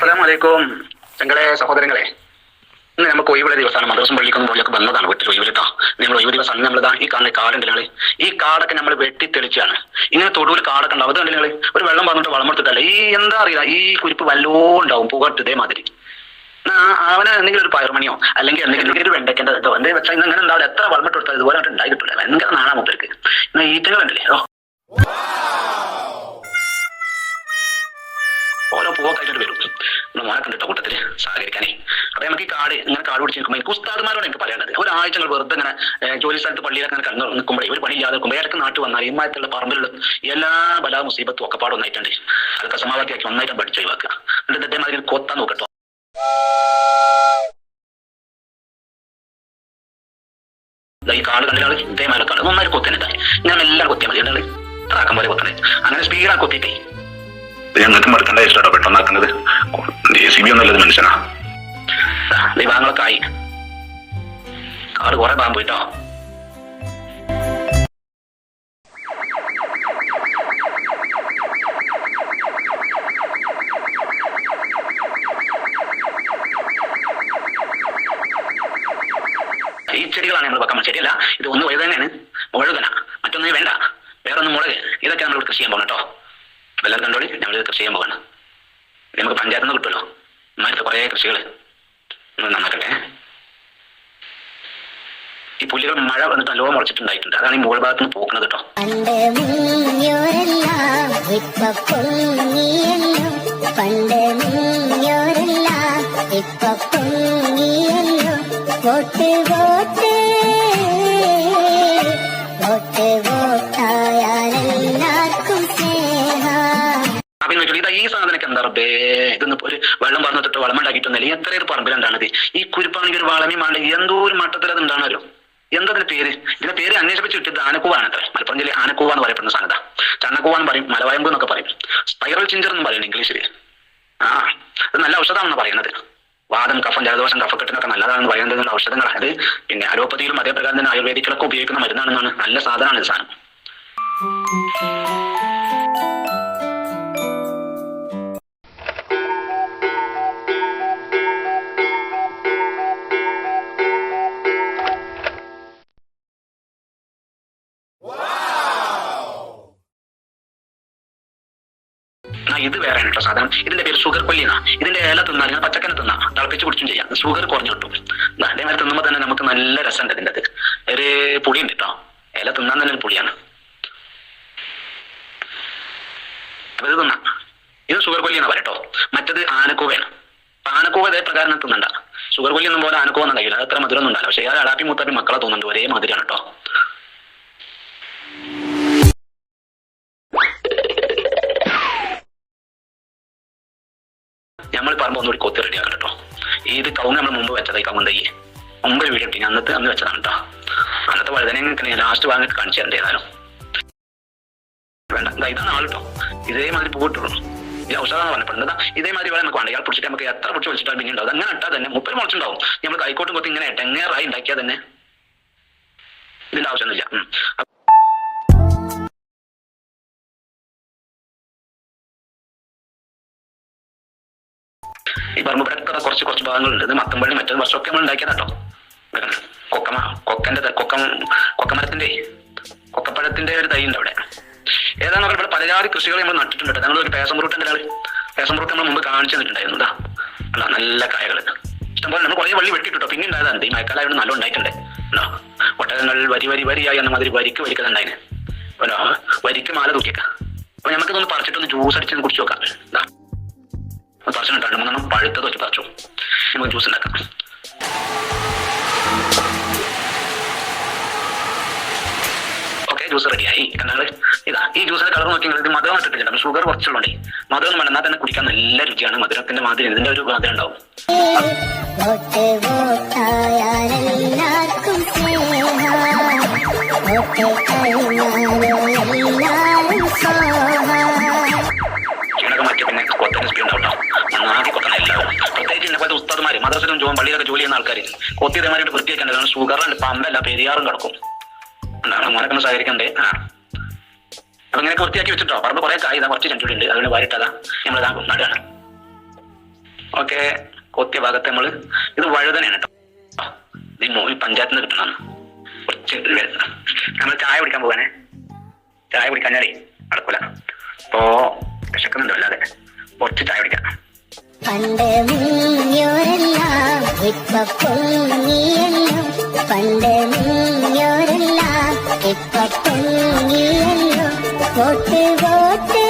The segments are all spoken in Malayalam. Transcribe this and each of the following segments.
അസ്സലാമലൈക്കും ഞങ്ങളെ സഹോദരങ്ങളെ ഇന്ന് നമുക്ക് ഒഴിവുള്ള ദിവസമാണ്. മദ്രസം പള്ളിക്കൊന്നും പോലെയൊക്കെ വന്നതാണ് വീട്ടിൽ ഒഴിവ് കേട്ടോ. നമ്മൾ ഒഴിവ് ദിവസമാണ് നമ്മളിതാ ഈ കാണുന്ന കാടുണ്ട് നിങ്ങൾ ഈ കാടൊക്കെ നമ്മൾ വെട്ടി തെളിച്ചാണ് ഇങ്ങനെ തൊടുവിൽ കാടൊക്കെ ഉണ്ടാവും. അത് കണ്ട് നിങ്ങൾ ഒരു വെള്ളം പറഞ്ഞിട്ട് വളമെടുത്തിട്ടല്ല? ഈ എന്താ അറിയില്ല. ഈ കുരിപ്പ് വല്ലോ ഉണ്ടാവും. പുകട്ട് ഇതേമാതിരി. മാതിരി അവന് എന്തെങ്കിലും ഒരു പയർമണിയോ അല്ലെങ്കിൽ എന്തെങ്കിലും ഒരു വെണ്ടയ്ക്കേണ്ട ഇതോ എന്തെങ്കിലും വെച്ചാൽ ഇങ്ങനെ ഉണ്ടാവില്ല എത്ര വളമിട്ട് കൊടുത്താൽ ഇതുപോലെ ഉണ്ടായി കിട്ടില്ല ഭയങ്കര നാളാ ഇന്ന് ഈറ്റകളുണ്ടല്ലേ ഓ. പൂവൊക്കെ വരും. നമ്മുടെ മോനെ കണ്ടിട്ട കൂട്ടത്തിൽ സഹകരിക്കാനേ. അപ്പൊ നമുക്ക് ഈ കാട് ഇങ്ങനെ കാട് പിടിച്ച് നിൽക്കുമ്പോൾ എനിക്ക് ഉസ്താദ്മാരോട് എനിക്ക് പറയാനുള്ളത്. ഒരാഴ്ച ഞങ്ങൾ വെറുതെ ഇങ്ങനെ ജോലി സ്ഥലത്ത് പള്ളിയിലൊക്കെ ഇങ്ങനെ കണ്ടു നിൽക്കുമ്പോഴേ ഒരു പണിയില്ലാതെ നിൽക്കുമ്പോൾ ഇടയ്ക്ക് നാട്ടിൽ വന്നാൽ ഈ മായത്തുള്ള പറമ്പിലുള്ള എല്ലാ ബലാ മുസീബത്തും ഒക്കെ പാടൊന്നായിട്ടുണ്ട് അതൊക്കെ സമാവാക്കിയാക്കി ഒന്നായിട്ട് പഠിച്ചു ഒഴിവാക്കുക. എന്നിട്ട് ഇതേമാതിരി കൊത്താൻ നോക്കട്ടോ. ഈ കാട് കണ്ടാൽ ഇതേമാതിരി കാട് ഒന്നായിട്ട് കൊത്തന്നെ ഞാൻ എല്ലാം കൊത്തിയാൽ മതി. ഇത്ര ആക്കം പോലെ കൊത്തണേ. അങ്ങനെ സ്പീഡാ കൊത്തിയിട്ടേ. ഞങ്ങൾക്ക് മറക്കണ്ട ഇഷ്ടോ പെട്ടെന്നാക്കുന്നത്. ജെ സി ബി ഒന്നല്ലത് മനുഷ്യനാ ദൈവങ്ങളൊക്കെ ആയി. കാട് കുറെ പാമ്പ് പോയിട്ടോ ഈ ചെടികളാണ് നമ്മൾ വെക്കാൻ ശരിയല്ല ഇത് ഒന്ന് വഴുതനാണ് മുഴുകന മറ്റൊന്നും വേണ്ട വേറെ ഒന്ന് മുളക് ഇതൊക്കെ നമ്മൾ കൃഷി ചെയ്യാൻ പോകണം കേട്ടോ എല്ലാവരും കണ്ടോളി ഞങ്ങൾ കൃഷി ചെയ്യാൻ പോവാണ്. നമുക്ക് പഞ്ചായത്തിൽ നിന്ന് കിട്ടുമല്ലോ. ഇമാരത്തെ കുറേ കൃഷികൾ. നന്നാക്കട്ടെ. ഈ പുല്ലുകൾ മഴ വന്നിട്ട് നല്ലോണം മുളച്ചിട്ടുണ്ടായിട്ടുണ്ട്. അതാണ് ഈ മുകൾ ഭാഗത്ത് നിന്ന് പോക്കുന്നത് കേട്ടോ. പണ്ട് ഇപ്പൊ ഈ സാധനമൊക്കെ എന്താ റബ്ബേ ഇതൊന്ന് ഒരു വെള്ളം പറഞ്ഞിട്ട് വളം അല്ലെങ്കിൽ എത്ര ഒരു പറമ്പിലുണ്ടാണത്? ഈ കുരുപ്പാണെങ്കിൽ ഒരു വളമി മാണ്ടി എന്തോ ഒരു മട്ടത്തിൽ അത് ഉണ്ടാണല്ലോ എന്താ അതിന്റെ പേര്? ഇതിന്റെ പേര് അന്വേഷിപ്പിച്ച് കിട്ടിയത് ആനക്കൂവാണ് അത്ര. മലപ്പുറം ജില്ലയിൽ ആനക്കൂവ എന്ന് പറയപ്പെടുന്ന സാധനത. ചണ്ണക്കൂവ എന്ന് പറയും മലവായമ്പ് എന്നൊക്കെ പറയും. സ്പൈറൽ ചിഞ്ചർ എന്ന് പറയുന്നത് ഇംഗ്ലീഷിൽ. ആ അത് നല്ല ഔഷധമാണെന്ന് പറയുന്നത് വാദം കഫം ജലദോഷം കഫക്കെട്ടിനൊക്കെ നല്ലതാണെന്ന് പറയുന്നത് ഔഷധങ്ങൾ അത്. പിന്നെ അലോപ്പതിയിലും അതേപ്രകാരം തന്നെ ആയുർവേദികളൊക്കെ ഉപയോഗിക്കുന്ന മരുന്നാണെന്നാണ് നല്ല സാധനമാണ് ഇത് സാധനം. സാധനം ഇതിന്റെ പേര് ഷുഗർ കൊല്ലിന ഇതിന്റെ ഇല തിന്നാൽ ഇങ്ങനെ പച്ചക്കനെ തിന്നാ തിളപ്പിച്ച് കുടിച്ചും ചെയ്യാം. ഷുഗർ കുറഞ്ഞു കിട്ടും. അതേമാതിരി തിന്നുമ്പോൾ തന്നെ നമുക്ക് നല്ല രസമുണ്ട് ഇതിന്റെ അത് ഒരു പുളിയുണ്ട് കേട്ടോ ഇല തിന്നാൻ തന്നെ ഒരു പുളിയാണ്. ഇത് തിന്നാം. ഇത് ഷുഗർ കൊല്ലി എന്നാ പറയട്ടോ മറ്റത് ആനക്കൂവയാണ്. ആനക്കൂവ ഇതേ പ്രകാരം തിന്നണ്ട. ഷുഗർ കൊല്ലി ഒന്നും പോലെ ആനക്കൂവ ഒന്നും കഴിയില്ല അത് അത്ര മധുരം ഒന്നും ഉണ്ടാവില്ല. പക്ഷേ അത് അടാപ്പി മൂത്താപ്പി മക്കളെ തോന്നുന്നുണ്ട്. ഒരേ മധുരമാണ് കേട്ടോ മുമ്പ് ഒമ്പത് വീഡിയോ ഇട്ടി. അന്നത്തെ അന്ന് വെച്ചതാണ് കേട്ടോ അന്നത്തെ വഴുതനെ ലാസ്റ്റ് വാങ്ങിട്ട് കാണിച്ചു എന്തായാലും. വേണ്ട. ഇതാണ് ആൾ കേട്ടോ ഇതേമാതിരി പൂട്ടുള്ളൂ ഔഷധമാണ് പറഞ്ഞിട്ടുണ്ട്. ഇതേ ഇതേമാതിരി വേണം നമുക്ക് വേണ്ട. ഇയാൾ പിടിച്ചിട്ട് നമുക്ക് എത്ര പിടിച്ച് വെച്ചിട്ടാൽ പിന്നെ ഉണ്ടാവും അങ്ങനെ ഇട്ടാൽ തന്നെ മുപ്പത് മുളച്ചുണ്ടാവും. നമ്മൾ കൈക്കോട്ടും കൊത്തി ഇങ്ങനെ ടെങ്ങേറായി ഉണ്ടാക്കിയാൽ തന്നെ? ഇതിന്റെ ആവശ്യമൊന്നുമില്ല. ഈ കുറച്ച് കുറച്ച് ഭാഗങ്ങളുണ്ട്. ഇത് മത്തമ്പള്ളി മറ്റൊരു വർഷമൊക്കെ നമ്മൾ ഉണ്ടാക്കിയതാട്ടോ കൊക്കമ കൊക്കന്റെ കൊക്കം കൊക്കമരത്തിന്റെ കൊക്കപ്പഴത്തിന്റെ ഒരു തൈ ഉണ്ട് അവിടെ പറഞ്ഞാൽ ഇവിടെ പലജാതി കൃഷികൾ നമ്മൾ നട്ടിട്ടുണ്ട് ഞങ്ങൾ ഒരു പേസം റൂട്ട് ഒരാൾ പേസം ഫ്രൂട്ട് നമ്മൾ മുമ്പ് കാണിച്ചു തന്നിട്ടുണ്ടായിരുന്നു അല്ല നല്ല കായകൾ. ഇഷ്ടംപോലെ നമ്മൾ കുറേ വള്ളി വെട്ടിട്ടോ പിന്നെ ഉണ്ടായതാണ് ഈ മഴക്കാലമായിട്ട് നല്ല ഉണ്ടായിട്ടുണ്ട്. ഉണ്ടോ ഒട്ടകങ്ങൾ വരി വരി വരിയായി എന്ന മാതിരി വരിക്ക് വരിക്കുന്നുണ്ടായിന് ഓരോ വരിക്ക് മാല തൂക്കിയേക്കാം. അപ്പൊ നമുക്കിതൊന്ന് പറിച്ചിട്ടൊന്ന് ജ്യൂസ് അടിച്ച് കുടിച്ചു നോക്കാം. പറിച്ചിട്ടുണ്ട് രണ്ട് മൂന്നെണ്ണം പഴുത്തത് വെച്ച് പറിച്ചു. നമുക്ക് ജ്യൂസ് ഉണ്ടാക്കാം ഓക്കെ ജ്യൂസ് റെഡിയായി എന്നാൽ ഇതാ ഈ ജ്യൂസിന്റെ കളർ നോക്കി ഇത് മധുരം ഇട്ടിട്ടില്ല. ഷുഗർ കുറച്ചുള്ളണ്ടേ. മധുരം വേണം എന്നാൽ തന്നെ കുടിക്കാൻ നല്ല രുചിയാണ്. മധുരത്തിന്റെ മാതിരി ഇതിന്റെ ഒരു മധുരം ഉണ്ടാവും. ഇങ്ങനൊക്കെ മാറ്റി പിന്നെ കൊത്തന് സ്പീഡ് ഉണ്ടാവും പ്രത്യേകിച്ച് എന്നെ പോലത്തെ ഉസ്താദ്മാര് മദ്രസിലും ജോലി പള്ളിയിലൊക്കെ ജോലി ചെയ്യുന്ന ആൾക്കാർ കൊത്തിയതമാരായിട്ട് വൃത്തിയാക്കേണ്ടത് ഷുഗറുണ്ട് പമ്പല്ല പെരിയാറും കിടക്കും. എന്താണ് മോനൊക്കെ സഹകരിക്കണ്ടേ? ആ. അപ്പൊ ഇങ്ങനെയൊക്കെ വൃത്തിയാക്കി വെച്ചിട്ടോ? പറമ്പ് കുറെ കായ് ഇതാ കുറച്ച് ചെഞ്ചുണ്ട് അതുകൊണ്ട് വാരിട്ടതാ. നമ്മളിതാ നടുകയാണ് ഓക്കെ. കൊത്തിയ ഭാഗത്ത് നമ്മൾ ഇത് വഴുതനയാണ് കേട്ടോ ഈ മൂവി പഞ്ചായത്തിൽ നിന്ന് കിട്ടണം കുറച്ച് നമ്മൾ ചായ കുടിക്കാൻ പോകാനേ ചായ കുടിക്കാഞ്ഞാലേ നടക്കൂല. അപ്പോ വിശക്കുന്നുണ്ടോ അല്ലാതെ കുറച്ച് ചായ കുടിക്കാം. പണ്ട് മുങ്ങിയോരെല്ലാം ഇപ്പൊ പൊങ്ങിയല്ലോ. പണ്ട് മുങ്ങിയോരെല്ലാം ഇപ്പൊ പൊങ്ങിയല്ലോ. വോട്ട് വോട്ട്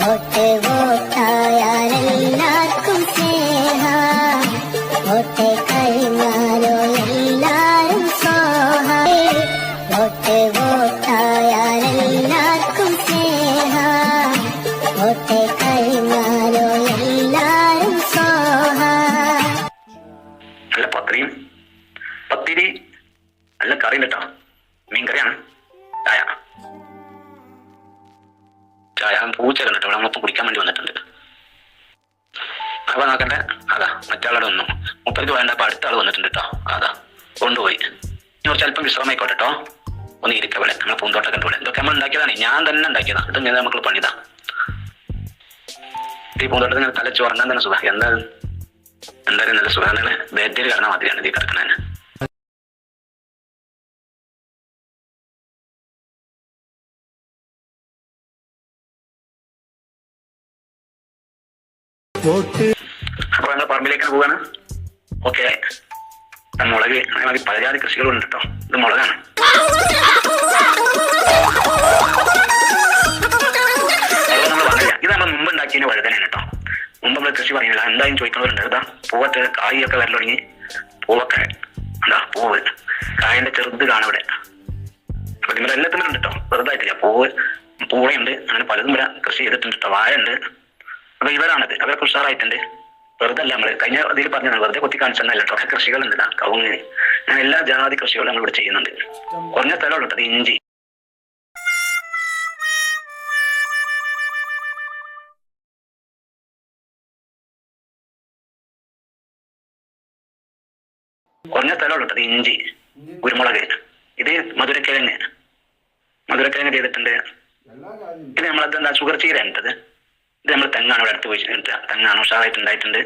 വോട്ട് വോട്ടായാലെല്ലാവർക്കും നല്ല പത്തിരിയും പത്തിരി നല്ല കറിയും കേട്ടോ. മീൻകറിയാണ്. ചായ. ചായ പൂച്ച കണ്ടിട്ടോ ഇവിടെ മൊത്തം കുടിക്കാൻ വേണ്ടി വന്നിട്ടുണ്ട്. അപ്പൊ നോക്കണ്ടേ അതാ മറ്റാളുടെ ഒന്നും മുപ്പത് വേണ്ട അപ്പൊ അടുത്ത ആൾ വന്നിട്ടുണ്ട് കേട്ടോ. അതാ കൊണ്ടുപോയി. ഇനി കുറച്ച് അല്പം വിശ്രമായിക്കോട്ടെ കേട്ടോ. ഒന്ന് ഇരിക്ക പോലെ നമ്മളെ പൂന്തോട്ടം കണ്ടുപോലെ ഇതൊക്കെ നമ്മൾ ഉണ്ടാക്കിയതാണ്. ഞാൻ തന്നെ ഉണ്ടാക്കിയതാ. ഇത് ഞാൻ നമുക്ക് പണിതാ. ഈ പൂന്തോട്ടത്തിൽ ഇങ്ങനെ തലച്ച് ഉറങ്ങാൻ തന്നെ സുഖം. എന്താ? എന്തായാലും നല്ല സുഖമാണ് ബേദ്യയിൽ കിടന്ന മാതിരിയാണ് ഇത് കിടക്കണേ അപ്പൊ ഞങ്ങൾ പറമ്പിലേക്ക് പോവാണ്. ഓക്കെ. മുളക്. അതേമാതിരി പലജാതി കൃഷികളുണ്ട് കേട്ടോ. ഇത് മുളകാണ്. ഇത് നമ്മൾ മുമ്പ് ഉണ്ടാക്കിയതിന് വഴുതനാണ് കേട്ടോ. മുമ്പ് നമ്മൾ കൃഷി പറയുന്നില്ല എന്തായാലും ചോദിക്കുന്നവരുണ്ട് ഇതാ പൂവൊക്കെ കായൊക്കെ വരൽ തുടങ്ങി. പൂവൊക്കെ. എന്താ പൂവ്. കായന്റെ ചെറുത് കാണും ഇവിടെ. നിങ്ങൾ എല്ലാത്തിനും ഉണ്ട് കേട്ടോ വെറുതായിട്ടില്ല പൂവ് പൂവയുണ്ട്. അങ്ങനെ പലതും ഇവിടെ കൃഷി ചെയ്തിട്ടുണ്ട് വാഴ ഉണ്ട് അപ്പൊ ഇവരാണത്. അവരൊക്കെ ഉഷാറായിട്ടുണ്ട്. വെറുതെ അല്ല നമ്മൾ. കഴിഞ്ഞ ഇതിൽ പറഞ്ഞതാണ്. വെറുതെ കൊത്തി ഒക്കെ കൃഷികളുണ്ട്. കവുങ്ങ്. അങ്ങനെ എല്ലാ ജാതി കൃഷികളും നമ്മൾ ഇവിടെ ചെയ്യുന്നുണ്ട്. കുറഞ്ഞ സ്ഥലമുണ്ട് ഇഞ്ചി. കുറഞ്ഞ സ്ഥലമുള്ളൂ ഇഞ്ചി കുരുമുളക്. ഇത് മധുരക്കിഴങ്ങ്. മധുരക്കിഴങ്ങ് ചെയ്തിട്ടുണ്ട്. ഇത് നമ്മളത് എന്താ ഷുഗർ ചീര ഇത് ഇത് നമ്മൾ തെങ്ങാണ് ഇവിടെ അടുത്ത് പോയി തെങ്ങാണ് ഉഷാറായിട്ട് ഉണ്ടായിട്ടുണ്ട്.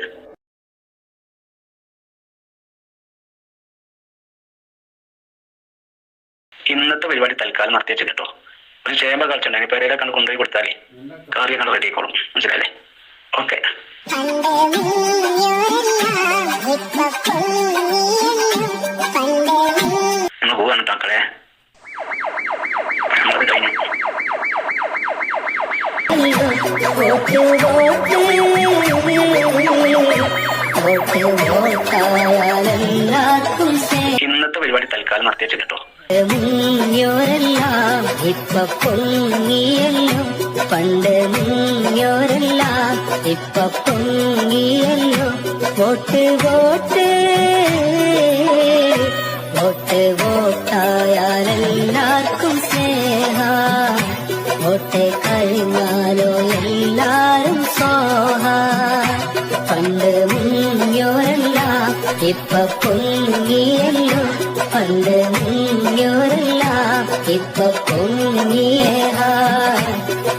ഇന്നത്തെ പരിപാടി തൽക്കാലം നിർത്തി വെച്ചു കേട്ടോ. ഒരു ചേമ്പ പേരെ കണ്ട് കൊണ്ടുപോയി കൊടുത്താലേ. കറി കണ്ട് റെഡി ആയിക്കോളും. മനസ്സിലായില്ലേ? ഓക്കെ പോവാണ് സ്നേഹ ഇന്നത്തെ പരിപാടി തൽക്കാലം നിർത്തി വെച്ചിട്ട് കേട്ടോ ഇപ്പൊ പൊങ്ങിയല്ലോ പണ്ട് മുങ്ങിയോരെല്ലാം ഇപ്പൊ പൊങ്ങിയല്ലോ വോട്ട് വോട്ട് വോട്ട് വോട്ടായാലെല്ലാവർക്കും സ്നേഹ വോട്ട് കഴിഞ്ഞാലോ എല്ലാരും സോഹ പണ്ട് മുങ്ങിയോരെല്ലാം ഇപ്പൊ പൊങ്ങിയല്ലോ പണ്ട് മുങ്ങിയോരെല്ലാം ഇപ്പൊ പൊങ്ങിയ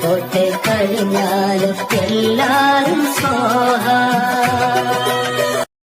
തൊട്ടെ കഴിഞ്ഞാലും എല്ലാരും സ്വാഹ.